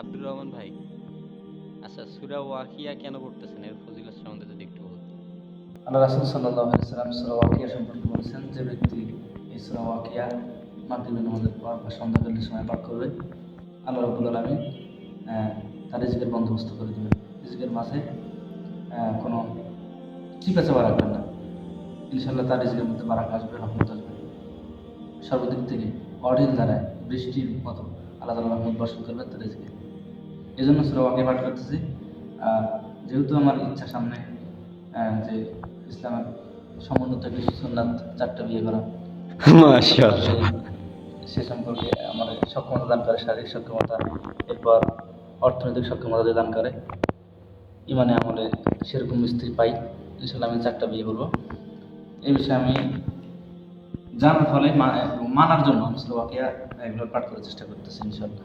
আব্দুর রহমান ভাই। আচ্ছা সুরা ওয়াকিয়া কেন পড়তেছেন? এর ফজিলত সম্বন্ধে যদি একটু বলতেন। আল্লাহ রাসুল সাল্লাহ সাল্লাম সুরা ওয়াকিয়া সম্পর্কে বলেছেন, যে ব্যক্তি এই সুরা ওয়াকিয়া মাগরিবের নামাজের পর বা সন্ধ্যাকালীন সময় পাঠ করবে, আল্লাহ রবুল আলমী তার রিজিকের বন্দোবস্ত করে দেবেন। রিজিকের মাঝে কোনো চিপা চাপা রাখবেন না। ইনশাল্লাহ তার রিজিকের মধ্যে বারাক আসবে, রহমত আসবে। সর্বদিক থেকে অডিল দ্বারায় বৃষ্টির মতো আল্লাহ তালা রহমত বর্ষণ করবেন তার রিজিকে। এই জন্য সুরা ওয়াকিয়া পাঠ করতেছি। আহ, যেহেতু আমার ইচ্ছা সামনে যে ইসলামের সমুন্নত কিছু সুন্নাত চারটা বিয়ে করা। সে সম্পর্কে আমার সক্ষমতা দান করে শারীরিক সক্ষমতা এরপর অর্থনৈতিক সক্ষমতা দান করে ইমানে আমলে সেরকম স্ত্রী পাই ইনশাল্লাহ আমি চারটা বিয়ে করব। এই বিষয়ে আমি জানার ফলে মানার জন্য আমি স্লোভাকিয়া এগুলো পাঠ করার চেষ্টা করতেছি ইনশাল্লাহ